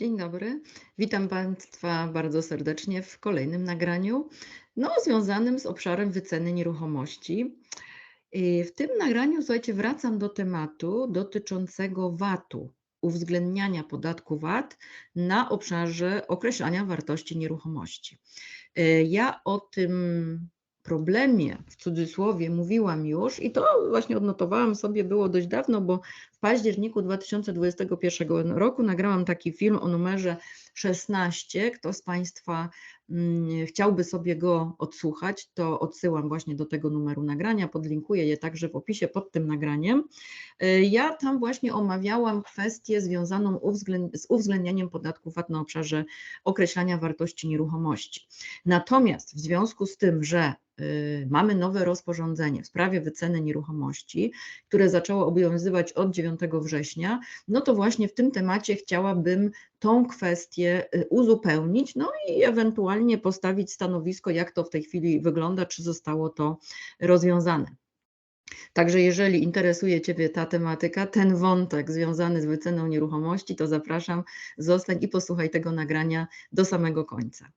Dzień dobry. Witam Państwa bardzo serdecznie w kolejnym nagraniu, no, związanym z obszarem wyceny nieruchomości. W tym nagraniu, słuchajcie, wracam do tematu dotyczącego VAT-u, uwzględniania podatku VAT na obszarze określania wartości nieruchomości. Y, Ja o tym problemie, w cudzysłowie, mówiłam już i to właśnie odnotowałam sobie, było dość dawno, bo w październiku 2021 roku nagrałam taki film o numerze 16. Kto z Państwa mm, chciałby sobie go odsłuchać, to odsyłam właśnie do tego numeru nagrania, podlinkuję je także w opisie pod tym nagraniem. Y, Ja tam właśnie omawiałam kwestię związaną uwzględ- z uwzględnianiem podatku VAT na obszarze określania wartości nieruchomości. Natomiast w związku z tym, że mamy nowe rozporządzenie w sprawie wyceny nieruchomości, które zaczęło obowiązywać od 9 września, no to właśnie w tym temacie chciałabym tą kwestię y, uzupełnić, no i ewentualnie postawić stanowisko, jak to w tej chwili wygląda, czy zostało to rozwiązane. Także jeżeli interesuje Ciebie ta tematyka, ten wątek związany z wyceną nieruchomości, to zapraszam, zostań i posłuchaj tego nagrania do samego końca.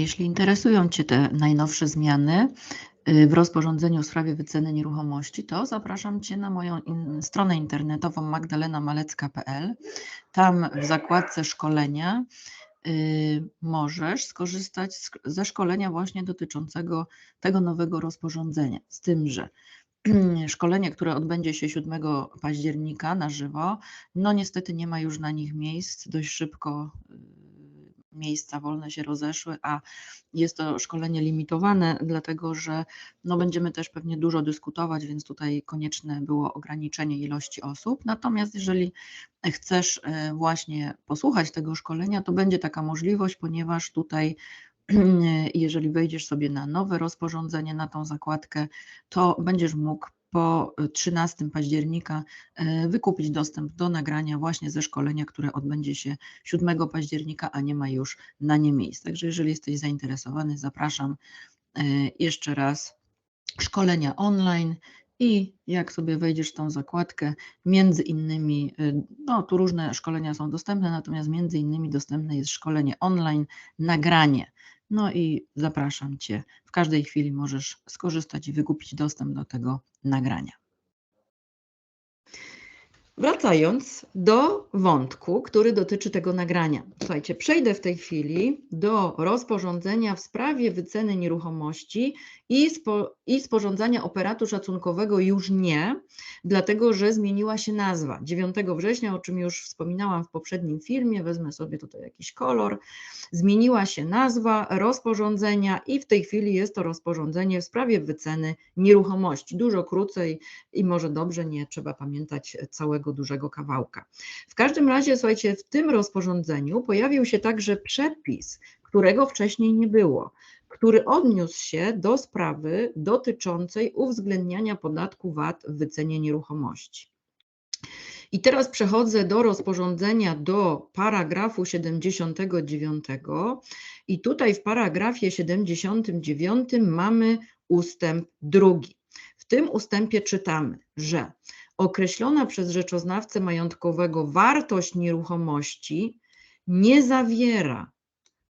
Jeśli interesują Cię te najnowsze zmiany y, w rozporządzeniu w sprawie wyceny nieruchomości, to zapraszam Cię na moją in, stronę internetową magdalenamalecka.pl. Tam w zakładce szkolenia y, możesz skorzystać ze szkolenia właśnie dotyczącego tego nowego rozporządzenia. Z tym, że szkolenie, które odbędzie się 7 października na żywo, no niestety nie ma już na nich miejsc. Dość szybko y, miejsca wolne się rozeszły, a jest to szkolenie limitowane, dlatego że no będziemy też pewnie dużo dyskutować, więc tutaj konieczne było ograniczenie ilości osób. Natomiast jeżeli chcesz e, właśnie posłuchać tego szkolenia, to będzie taka możliwość, ponieważ tutaj jeżeli wejdziesz sobie na nowe rozporządzenie, na tą zakładkę, to będziesz mógł po 13 października e, wykupić dostęp do nagrania właśnie ze szkolenia, które odbędzie się 7 października, a nie ma już na nie miejsc. Także jeżeli jesteś zainteresowany, zapraszam e, jeszcze raz. Szkolenia online i jak sobie wejdziesz w tą zakładkę, między innymi, e, no tu różne szkolenia są dostępne, natomiast między innymi dostępne jest szkolenie online, nagranie. No i zapraszam Cię. W każdej chwili możesz skorzystać i wykupić dostęp do tego nagrania. Wracając do wątku, który dotyczy tego nagrania. Słuchajcie, przejdę w tej chwili do rozporządzenia w sprawie wyceny nieruchomości i, spo, i sporządzania operatu szacunkowego już nie, dlatego że zmieniła się nazwa. 9 września, o czym już wspominałam w poprzednim filmie, wezmę sobie tutaj jakiś kolor, zmieniła się nazwa rozporządzenia i w tej chwili jest to rozporządzenie w sprawie wyceny nieruchomości. Dużo krócej i może dobrze, nie trzeba pamiętać całego dużego kawałka. W każdym razie, słuchajcie, w tym rozporządzeniu pojawił się także przepis, którego wcześniej nie było, który odniósł się do sprawy dotyczącej uwzględniania podatku VAT w wycenie nieruchomości. I teraz przechodzę do rozporządzenia do paragrafu 79 i tutaj w paragrafie 79 mamy ustęp drugi. W tym ustępie czytamy, że określona przez rzeczoznawcę majątkowego wartość nieruchomości nie zawiera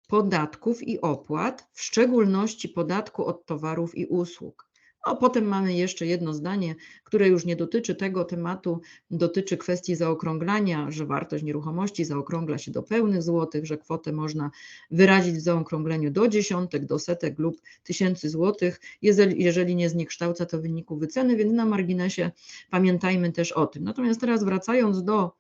podatków i opłat, w szczególności podatku od towarów i usług. A potem mamy jeszcze jedno zdanie, które już nie dotyczy tego tematu, dotyczy kwestii zaokrąglania, że wartość nieruchomości zaokrągla się do pełnych złotych, że kwotę można wyrazić w zaokrągleniu do dziesiątek, do setek lub tysięcy złotych, jeżeli, nie zniekształca to wyniku wyceny, więc na marginesie pamiętajmy też o tym. Natomiast teraz wracając do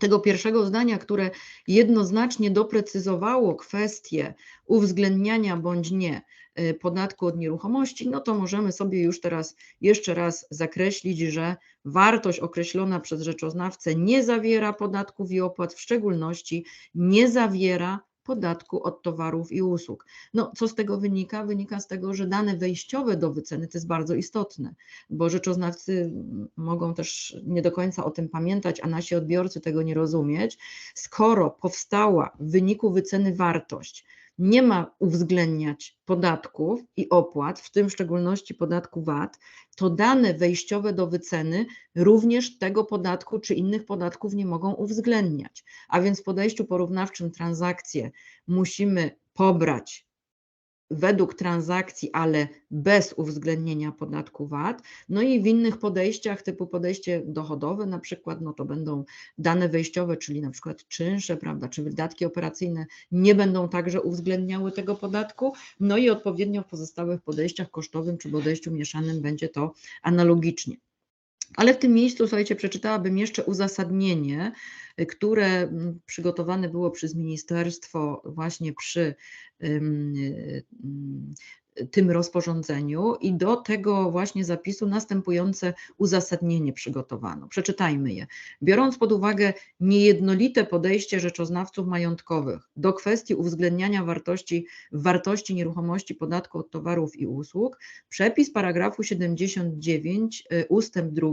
tego pierwszego zdania, które jednoznacznie doprecyzowało kwestię uwzględniania bądź nie y, podatku od nieruchomości, no to możemy sobie już teraz jeszcze raz zakreślić, że wartość określona przez rzeczoznawcę nie zawiera podatków i opłat, w szczególności nie zawiera podatku od towarów i usług. No, co z tego wynika? Wynika z tego, że dane wejściowe do wyceny to jest bardzo istotne, bo rzeczoznawcy mogą też nie do końca o tym pamiętać, a nasi odbiorcy tego nie rozumieć. Skoro powstała w wyniku wyceny wartość, nie ma uwzględniać podatków i opłat, w tym w szczególności podatku VAT, to dane wejściowe do wyceny również tego podatku czy innych podatków nie mogą uwzględniać. A więc w podejściu porównawczym transakcje musimy pobrać według transakcji, ale bez uwzględnienia podatku VAT. No i w innych podejściach, typu podejście dochodowe, na przykład, no to będą dane wejściowe, czyli na przykład czynsze, prawda, czy wydatki operacyjne nie będą także uwzględniały tego podatku. No i odpowiednio w pozostałych podejściach kosztowym czy podejściu mieszanym będzie to analogicznie. Ale w tym miejscu, słuchajcie, przeczytałabym jeszcze uzasadnienie, które mm, przygotowane było przez ministerstwo właśnie przy tym rozporządzeniu i do tego właśnie zapisu następujące uzasadnienie przygotowano. Przeczytajmy je. Biorąc pod uwagę niejednolite podejście rzeczoznawców majątkowych do kwestii uwzględniania wartości, wartości nieruchomości podatku od towarów i usług, przepis paragrafu 79 y, ustęp 2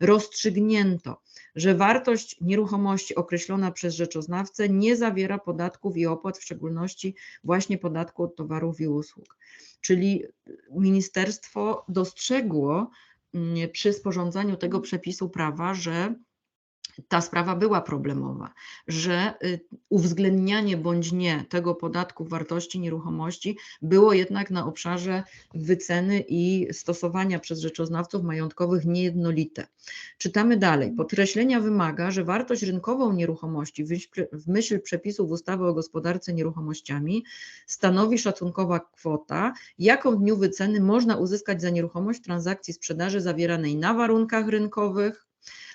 rozstrzygnięto, że wartość nieruchomości określona przez rzeczoznawcę nie zawiera podatków i opłat, w szczególności właśnie podatku od towarów i usług. Czyli ministerstwo dostrzegło mm, przy sporządzaniu tego przepisu prawa, że ta sprawa była problemowa, że y, uwzględnianie bądź nie tego podatku wartości nieruchomości było jednak na obszarze wyceny i stosowania przez rzeczoznawców majątkowych niejednolite. Czytamy dalej. Podkreślenia wymaga, że wartość rynkową nieruchomości w myśl przepisów ustawy o gospodarce nieruchomościami stanowi szacunkowa kwota, jaką w dniu wyceny można uzyskać za nieruchomość w transakcji sprzedaży zawieranej na warunkach rynkowych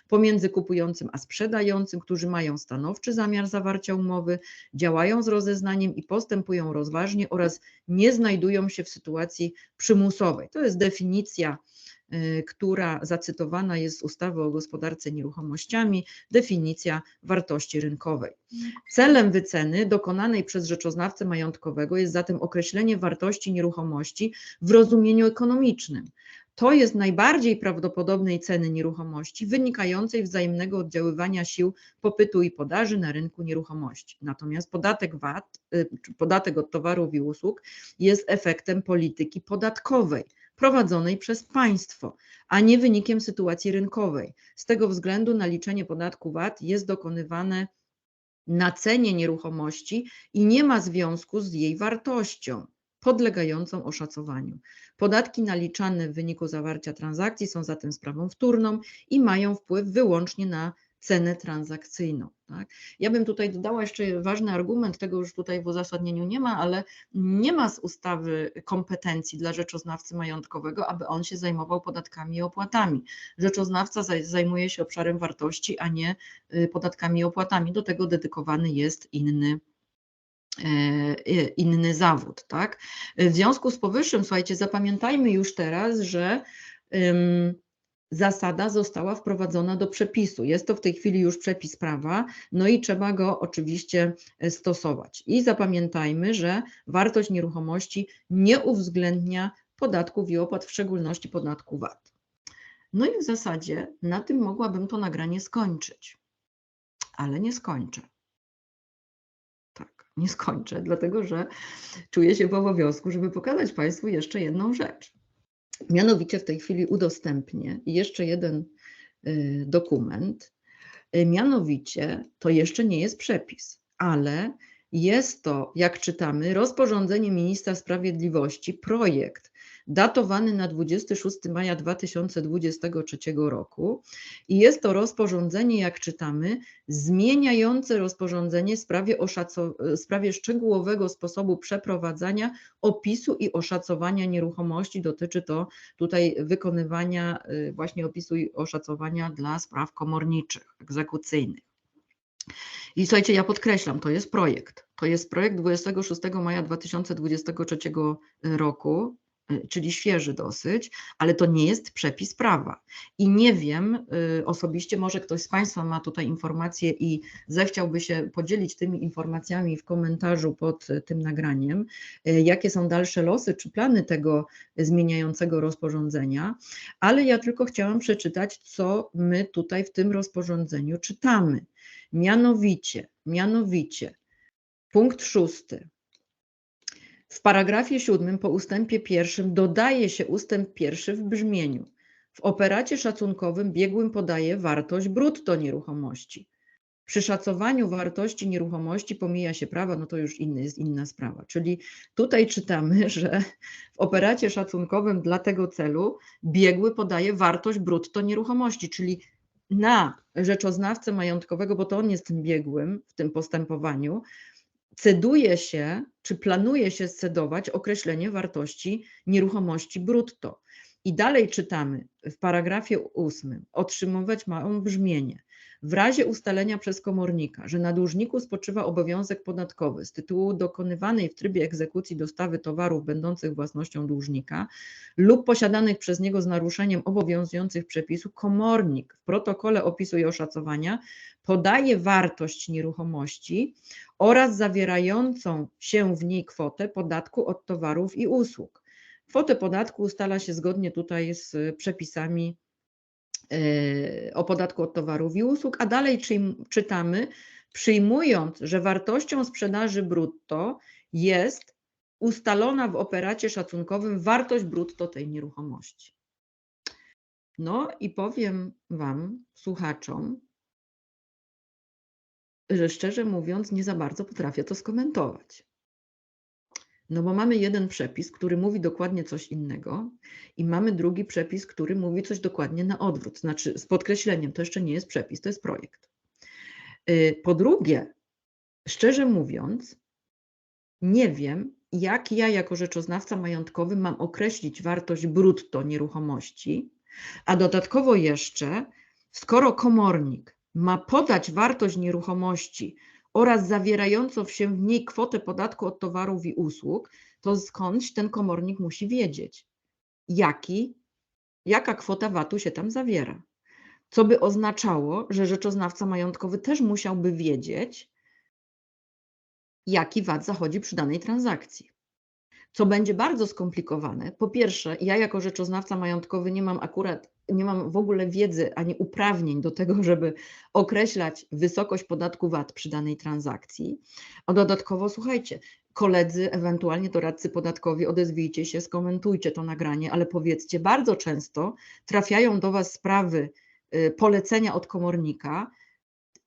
pomiędzy kupującym a sprzedającym, którzy mają stanowczy zamiar zawarcia umowy, działają z rozeznaniem i postępują rozważnie oraz nie znajdują się w sytuacji przymusowej. To jest definicja y, która zacytowana jest z ustawy o gospodarce nieruchomościami, definicja wartości rynkowej. Celem wyceny dokonanej przez rzeczoznawcę majątkowego jest zatem określenie wartości nieruchomości w rozumieniu ekonomicznym, to jest najbardziej prawdopodobnej ceny nieruchomości wynikającej wzajemnego oddziaływania sił popytu i podaży na rynku nieruchomości. Natomiast podatek VAT, y, podatek od towarów i usług jest efektem polityki podatkowej prowadzonej przez państwo, a nie wynikiem sytuacji rynkowej. Z tego względu naliczenie podatku VAT jest dokonywane na cenie nieruchomości i nie ma związku z jej wartością podlegającą oszacowaniu. Podatki naliczane w wyniku zawarcia transakcji są zatem sprawą wtórną i mają wpływ wyłącznie na cenę transakcyjną. Tak? Ja bym tutaj dodała jeszcze ważny argument, tego już tutaj w uzasadnieniu nie ma, ale nie ma z ustawy kompetencji dla rzeczoznawcy majątkowego, aby on się zajmował podatkami i opłatami. Rzeczoznawca zajmuje się obszarem wartości, a nie y, podatkami i opłatami. Do tego dedykowany jest inny inny zawód, tak? W związku z powyższym, słuchajcie, zapamiętajmy już teraz, że um, zasada została wprowadzona do przepisu. Jest to w tej chwili już przepis prawa, no i trzeba go oczywiście e, stosować. I zapamiętajmy, że wartość nieruchomości nie uwzględnia podatków i opłat, w szczególności podatku VAT. No i w zasadzie na tym mogłabym to nagranie skończyć, ale nie skończę nie skończę, dlatego że czuję się w obowiązku, żeby pokazać Państwu jeszcze jedną rzecz. Mianowicie w tej chwili udostępnię jeszcze jeden y, dokument. Y, mianowicie to jeszcze nie jest przepis, ale jest to, jak czytamy, rozporządzenie ministra sprawiedliwości, projekt datowany na 26 maja 2023 roku i jest to rozporządzenie, jak czytamy, zmieniające rozporządzenie w sprawie, w sprawie szczegółowego sposobu przeprowadzania opisu i oszacowania nieruchomości. Dotyczy to tutaj wykonywania y, właśnie opisu i oszacowania dla spraw komorniczych, egzekucyjnych. I słuchajcie, ja podkreślam, to jest projekt. To jest projekt 26 maja 2023 roku. Y, czyli świeży dosyć, ale to nie jest przepis prawa. I nie wiem, y, osobiście może ktoś z Państwa ma tutaj informacje i zechciałby się podzielić tymi informacjami w komentarzu pod tym nagraniem, y, jakie są dalsze losy czy plany tego zmieniającego rozporządzenia, ale ja tylko chciałam przeczytać, co my tutaj w tym rozporządzeniu czytamy. Mianowicie, mianowicie, punkt szósty W paragrafie siódmym po ustępie pierwszym dodaje się ustęp pierwszy w brzmieniu. W operacie szacunkowym biegłym podaje wartość brutto nieruchomości. Przy szacowaniu wartości nieruchomości pomija się prawa, no to już inny, jest inna sprawa. Czyli tutaj czytamy, że w operacie szacunkowym dla tego celu biegły podaje wartość brutto nieruchomości, czyli na rzeczoznawcę majątkowego, bo to on jest tym biegłym w tym postępowaniu, ceduje się, czy planuje się scedować określenie wartości nieruchomości brutto. I dalej czytamy w paragrafie ósmym, otrzymywać ma brzmienie. W razie ustalenia przez komornika, że na dłużniku spoczywa obowiązek podatkowy z tytułu dokonywanej w trybie egzekucji dostawy towarów będących własnością dłużnika lub posiadanych przez niego z naruszeniem obowiązujących przepisów, komornik w protokole opisu i oszacowania podaje wartość nieruchomości oraz zawierającą się w niej kwotę podatku od towarów i usług. Kwotę podatku ustala się zgodnie tutaj z przepisami o podatku od towarów i usług, a dalej czytamy, przyjmując, że wartością sprzedaży brutto jest ustalona w operacie szacunkowym wartość brutto tej nieruchomości. No i powiem Wam, słuchaczom, że szczerze mówiąc, nie za bardzo potrafię to skomentować. No bo mamy jeden przepis, który mówi dokładnie coś innego, i mamy drugi przepis, który mówi coś dokładnie na odwrót. Znaczy, z podkreśleniem, to jeszcze nie jest przepis, to jest projekt. Y, po drugie, szczerze mówiąc, nie wiem, jak ja jako rzeczoznawca majątkowy mam określić wartość brutto nieruchomości, a dodatkowo jeszcze, skoro komornik ma podać wartość nieruchomości oraz zawierającą się w niej kwotę podatku od towarów i usług, to skądś ten komornik musi wiedzieć, jaki, jaka kwota VAT-u się tam zawiera. Co by oznaczało, że rzeczoznawca majątkowy też musiałby wiedzieć, jaki VAT zachodzi przy danej transakcji co będzie bardzo skomplikowane. Po pierwsze, ja jako rzeczoznawca majątkowy nie mam akurat, nie mam w ogóle wiedzy ani uprawnień do tego, żeby określać wysokość podatku VAT przy danej transakcji. A dodatkowo, słuchajcie, koledzy, ewentualnie doradcy podatkowi, odezwijcie się, skomentujcie to nagranie, ale powiedzcie, bardzo często trafiają do Was sprawy y, polecenia od komornika,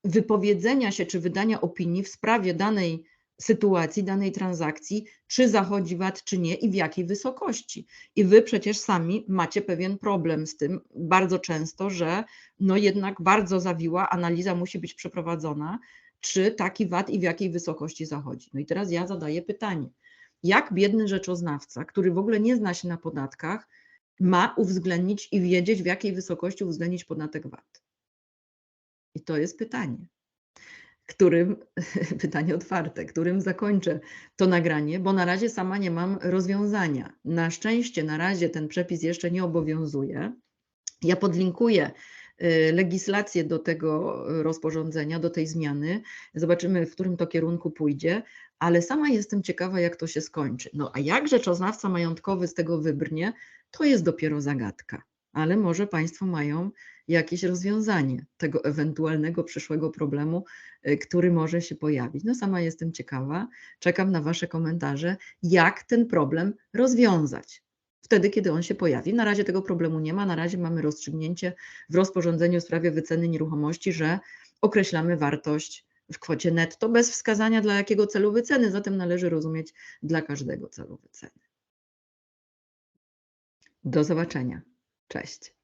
wypowiedzenia się czy wydania opinii w sprawie danej sytuacji, danej transakcji, czy zachodzi VAT, czy nie i w jakiej wysokości. I wy przecież sami macie pewien problem z tym bardzo często, że no jednak bardzo zawiła analiza musi być przeprowadzona, czy taki VAT i w jakiej wysokości zachodzi. No i teraz ja zadaję pytanie. Jak biedny rzeczoznawca, który w ogóle nie zna się na podatkach, ma uwzględnić i wiedzieć, w jakiej wysokości uwzględnić podatek VAT? I to jest pytanie którym, pytanie otwarte, którym zakończę to nagranie, bo na razie sama nie mam rozwiązania. Na szczęście na razie ten przepis jeszcze nie obowiązuje. Ja podlinkuję y, legislację do tego rozporządzenia, do tej zmiany. Zobaczymy, w którym to kierunku pójdzie, ale sama jestem ciekawa, jak to się skończy. No a jak rzeczoznawca majątkowy z tego wybrnie, to jest dopiero zagadka ale może Państwo mają jakieś rozwiązanie tego ewentualnego przyszłego problemu, y, który może się pojawić. No sama jestem ciekawa, czekam na Wasze komentarze, jak ten problem rozwiązać. Wtedy, kiedy on się pojawi. Na razie tego problemu nie ma, na razie mamy rozstrzygnięcie w rozporządzeniu w sprawie wyceny nieruchomości, że określamy wartość w kwocie netto bez wskazania dla jakiego celu wyceny, zatem należy rozumieć dla każdego celu wyceny. Do zobaczenia. Cześć.